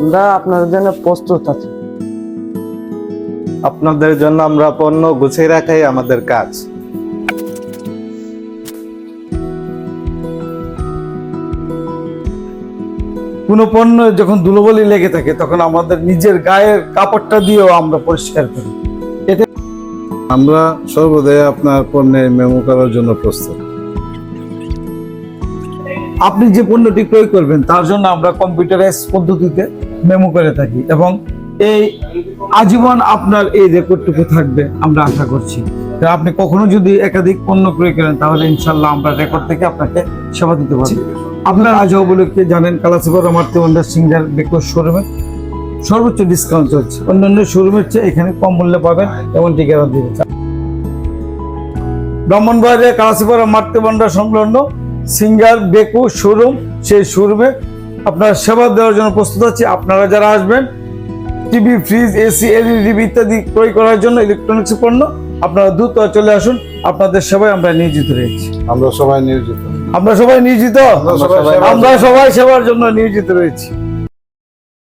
আমরা আপনাদের জন্য প্রস্তুত আছি। আপনাদের জন্য আমরা পণ্য গুছিয়ে রাখাই আমাদের কাজ। কোনো পণ্য যখন ধুলোবলি লেগে থাকে, তখন আমাদের নিজের গায়ের কাপড়টা দিয়েও আমরা পরিষ্কার করি। আমরা সর্বদাই আপনার পণ্যের মেমো করার জন্য প্রস্তুত। আপনি যে পণ্যটি ক্রয় করবেন, তার জন্য আমরা কম্পিউটারাইজ পদ্ধতিতে মেমো করে থাকি এবং এই আজীবন আপনার এই রেকর্ডটুকু থাকবে আমরা আশা করছি। আপনি কখনো যদি একাধিক পণ্য ক্রয় করেন, তাহলে ইনশাল্লাহ আমরা রেকর্ড থেকে আপনাকে সেবা দিতে পারি আপনার আজ উপলক্ষে জানেন কালাসিপার আমার তেমন্ডার সিঙ্গার বেকর শোরুমে সর্বোচ্চ ডিসকাউন্ট চলছে। অন্যান্য শোরুমের চেয়ে এখানে কম মূল্যে পাবেন এমনটি গ্যারান্টি দিচ্ছে ব্রাহ্মণবাড়িয়া কালাসিপাড়া মারতে ভান্ডার সংলগ্ন সিঙ্গার বেকু শোরুম সেই শোরুমে আপনার সেবা দেওয়ার জন্য প্রস্তুত আছি। আপনারা যারা আসবেন টিভি ফ্রিজ এসি এলইডি ইত্যাদি ক্রয় করার জন্য ইলেকট্রনিক্স পণ্য আপনারা দ্রুত চলে আসুন। আপনাদের সেবায় আমরা নিয়োজিত রয়েছি। আমরা সবাই নিয়োজিত। আমরা সবাই নিয়োজিত? আমরা সবাই- আমরা সবাই সেবার জন্য নিয়োজিত রয়েছি।